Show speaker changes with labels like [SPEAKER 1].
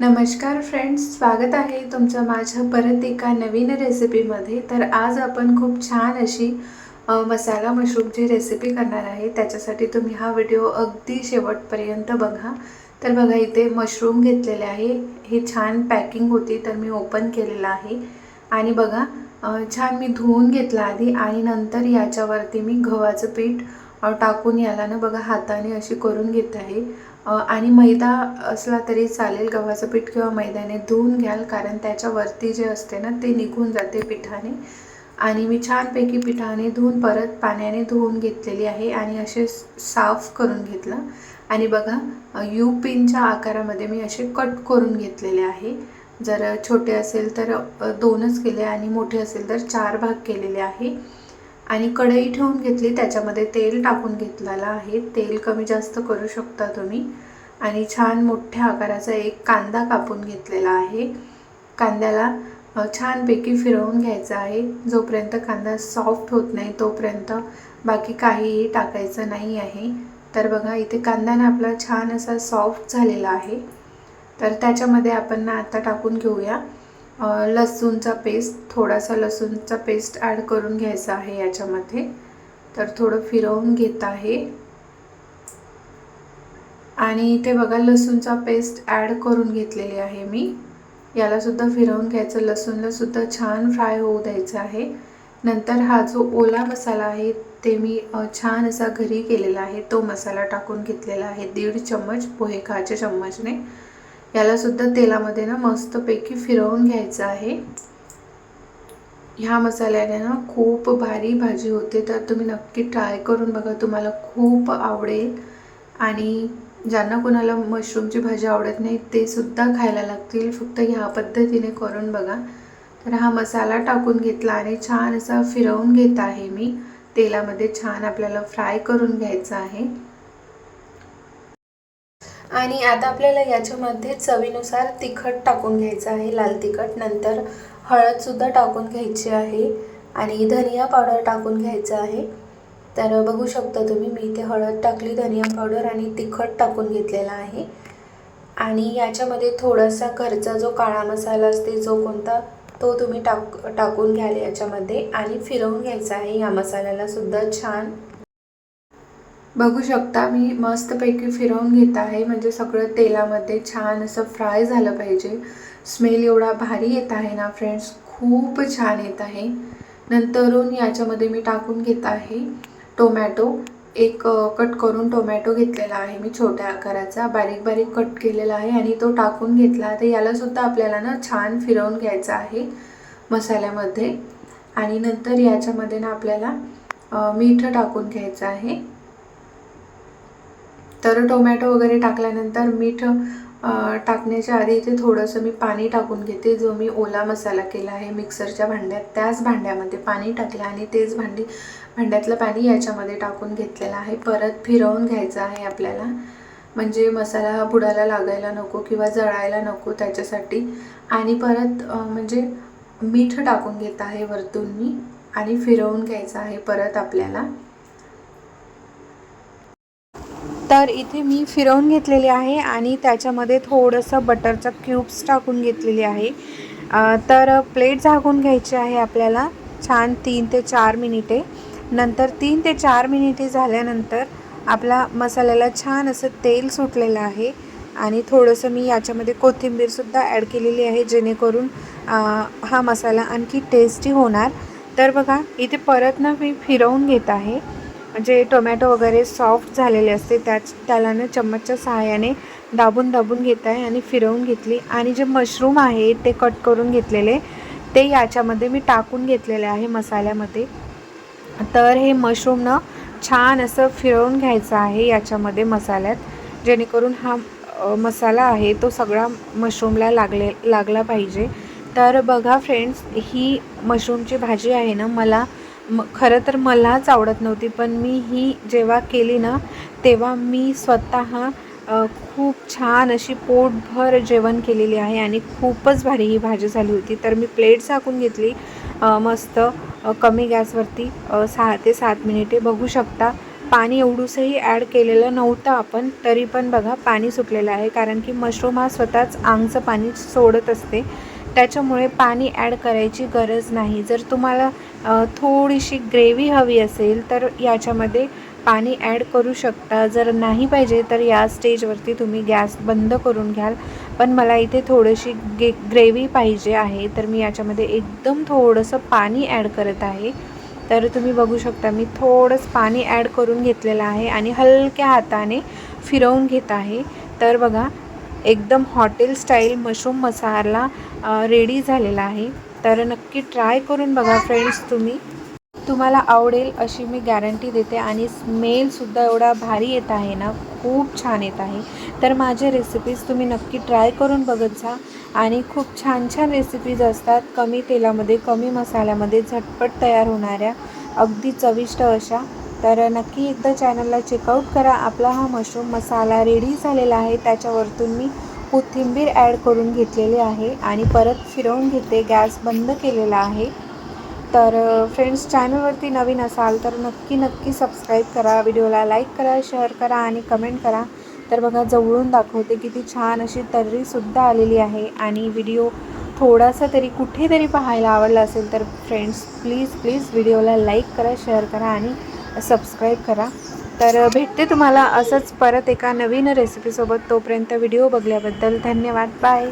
[SPEAKER 1] नमस्कार फ्रेंड्स स्वागत आहे तुमचं माझ्या परत एका नवीन रेसिपीमध्ये तर आज आपण खूप छान अशी मसाला मशरूमची रेसिपी करणार आहे. त्याच्यासाठी तुम्ही हा व्हिडिओ अगदी शेवटपर्यंत बघा. तर बघा इथे मशरूम घेतलेले आहे. हे छान पॅकिंग होती तर मी ओपन केलेलं आहे. आणि बघा छान मी धुवून घेतला आधी आणि नंतर याच्यावरती मी गव्हाचं पीठ टाकून याला ना बघा हाताने अशी करून घेत आहे. आणि मैदा असला तरी चालेल गव्हाचं पीठ किंवा मैद्याने धुवून घ्याल कारण त्याच्यावरती जे असते ना ते निघून जाते पिठाने. आणि मी छानपैकी पिठाने धुवून परत पाण्याने धुवून घेतलेली आहे आणि असे साफ करून घेतलं. आणि बघा यू पिनच्या आकारामध्ये मी असे कट करून घेतलेले आहे. जर छोटे असेल तर दोनच केले आणि मोठे असेल तर चार भाग केलेले आहे. आणि कढई ठेवून घेतली त्याच्यामध्ये तेल टाकून घेतलेलं आहे. तेल कमी जास्त करू शकता तुम्ही. आणि छान मोठ्या आकाराचा एक कांदा कापून घेतलेला आहे. कांद्याला छानपैकी फिरवून घ्यायचं आहे. जोपर्यंत कांदा सॉफ्ट होत नाही तोपर्यंत बाकी काहीही टाकायचं नाही आहे. तर बघा इथे कांदा ना आपला छान असा सॉफ्ट झालेला आहे. तर त्याच्यामध्ये आपण ना आता टाकून घेऊया. लसूणचा पेस्ट थोडासा लसूणचा पेस्ट ॲड करून घ्यायचा आहे याच्यामध्ये. तर थोडं फिरवून घेत आहे. आणि इथे बघा लसूणचा पेस्ट ॲड करून घेतलेली आहे मी. यालासुद्धा फिरवून घ्यायचं. लसूणलासुद्धा छान फ्राय होऊ द्यायचं आहे. नंतर हा जो ओला मसाला आहे ते मी छान असा घरी केलेला आहे. तो मसाला टाकून घेतलेला आहे. दीड चम्मच पोहे खाच्या चम्मचने. यालासुद्धा तेलामध्ये ना मस्तपैकी फिरवून घ्यायचं आहे. ह्या मसाल्याने ना खूप भारी भाजी होते तर तुम्ही नक्की ट्राय करून बघा तुम्हाला खूप आवडेल. आणि ज्यांना कोणाला मशरूमची भाजी आवडत नाही ते सुद्धा खायला लागतील. फक्त ह्या पद्धतीने करून बघा. तर हा मसाला टाकून घेतला आणि छान असा फिरवून घेत आहे मी. तेलामध्ये छान आपल्याला फ्राय करून घ्यायचं आहे. आणि आता आपल्याला याच्यामध्ये चवीनुसार तिखट टाकून घ्यायचं आहे. लाल तिखट नंतर हळदसुद्धा टाकून घ्यायची आहे. आणि धनिया पावडर टाकून घ्यायचं आहे. तर बघू शकता तुम्ही मी इथे हळद टाकली धनिया पावडर आणि तिखट टाकून घेतलेला आहे. आणि याच्यामध्ये थोडासा घरचा जो काळा मसाला असते जो कोणता तो तुम्ही टाक टाकून घ्याल याच्यामध्ये. आणि फिरवून घ्यायचा आहे. या मसाल्यालासुद्धा छान बघू शकता मी मस्तपैकी फिरवून घेत आहे. म्हणजे सगळं तेलामध्ये छान असं फ्राय झालं पाहिजे. स्मेल एवढा भारी येत आहे ना फ्रेंड्स खूप छान येत आहे. नंतरून याच्यामध्ये मी टाकून घेत आहे टोमॅटो. एक कट करून टोमॅटो घेतलेला आहे मी छोट्या आकाराचा. बारीक बारीक कट केलेला आहे आणि तो टाकून घेतला. तर यालासुद्धा आपल्याला ना छान फिरवून घ्यायचा आहे मसाल्यामध्ये. आणि नंतर याच्यामध्ये ना आपल्याला मीठ टाकून घ्यायचं आहे. तर टोमॅटो वगैरे टाकल्यानंतर मीठ टाकण्याच्या आधी इथे थोडंसं मी पाणी टाकून घेते. जो मी ओला मसाला केला आहे मिक्सरच्या भांड्यात त्याच भांड्यामध्ये पाणी टाकलं आणि तेच भांडी भांड्यातलं पाणी याच्यामध्ये टाकून घेतलेलं आहे. परत फिरवून घ्यायचं आहे आपल्याला. म्हणजे मसाला हा बुडाला लागायला नको किंवा जळायला नको त्याच्यासाठी. आणि परत म्हणजे मीठ टाकून घेत आहे वरतून मी आणि फिरवून घ्यायचं आहे परत आपल्याला. तर इथे मी फिरवून घेतलेली आहे आणि त्याच्यामध्ये थोडंसं बटरचं क्यूब्स टाकून घेतलेली आहे. तर प्लेट झाकून घ्यायची आहे आपल्याला. छान तीन ते चार मिनिटे. नंतर तीन ते चार मिनिटे झाल्यानंतर आपला मसाल्याला छान असं तेल सुटलेलं आहे. आणि थोडंसं मी याच्यामध्ये कोथिंबीरसुद्धा ॲड केलेली आहे जेणेकरून हा मसाला आणखी टेस्टी होणार. तर बघा इथे परत ना मी फिरवून घेत आहे. जे टोमॅटो वगैरे सॉफ्ट झालेले असते त्याच त्याला ना चम्मचच्या सहाय्याने दाबून दाबून घेत आहे आणि फिरवून घेतली. आणि जे मशरूम आहे ते कट करून घेतलेले ते याच्यामध्ये मी टाकून घेतलेले आहे मसाल्यामध्ये. तर हे मशरूम ना छान असं फिरवून घ्यायचं आहे याच्यामध्ये मसाल्यात. जेणेकरून हा मसाला आहे तो सगळा मशरूमला लागले लागला पाहिजे. तर बघा फ्रेंड्स ही मशरूमची भाजी आहे ना मला म खरं तर मलाच आवडत नव्हती पण मी ही जेव्हा केली ना तेव्हा मी स्वतः खूप छान अशी पोटभर जेवण केलेली आहे आणि खूपच भारी ही भाजी झाली होती. तर मी प्लेट झाकून घेतली मस्त कमी गॅसवरती सहा ते सात मिनिटे. बघू शकता पाणी एवढूसही ॲड केलेलं नव्हतं आपण तरी पण बघा पाणी सुटलेलं आहे. कारण की मशरूम हा स्वतःच आंगचं पाणी सोडत असते. त्याच्यामुळे पाणी ॲड करायची गरज नाही. जर तुम्हाला थोडीशी ग्रेव्ही हवी असेल तर याच्यामध्ये पाणी ॲड करू शकता. जर नाही पाहिजे तर या स्टेजवरती तुम्ही गॅस बंद करून घ्याल. पण मला इथे थोडीशी गे ग्रेव्ही पाहिजे आहे तर मी याच्यामध्ये एकदम थोडंसं पाणी ॲड करत आहे. तर तुम्ही बघू शकता मी थोडंसं पाणी ॲड करून घेतलेलं आहे आणि हलक्या हाताने फिरवून घेत आहे. तर बघा एकदम hotel style mushroom masala ready झालेला आहे. तर नक्की ट्राय करून बघा फ्रेंड्स तुम्ही. तुम्हाला आवडेल अशी मी गॅरंटी देते आणि स्मेलसुद्धा एवढा भारी येत आहे ना खूप छान येत आहे. तर माझे रेसिपीज तुम्ही नक्की ट्राय करून बघत जा आणि खूप छान छान रेसिपीज असतात. कमी तेलामध्ये कमी मसाल्यामध्ये झटपट तयार होणाऱ्या अगदी चविष्ट अशा. तर नक्की एकदा चॅनलला चेकआउट करा. आपला हा मशरूम मसाला रेडी झालेला आहे. त्याच्यावरतून मी कोथिंबीर ॲड करून घेतलेली आहे आणि परत फिरवून घेते. गॅस बंद केलेला आहे. तर फ्रेंड्स चॅनलवरती नवीन असाल तर नक्की नक्की सबस्क्राईब करा. व्हिडिओला लाईक करा शेअर करा आणि कमेंट करा. तर बघा जवळून दाखवते किती छान अशी तर्रीसुद्धा आलेली आहे आणि व्हिडिओ थोडासा तरी कुठेतरी पाहायला आवडला असेल तर फ्रेंड्स प्लीज प्लीज व्हिडिओला लाईक करा शेअर करा आणि सबस्क्राईब करा. तर भेटते तुम्हाला असंच परत एका नवीन रेसिपीसोबत तोपर्यंत व्हिडिओ बघल्याबद्दल धन्यवाद. बाय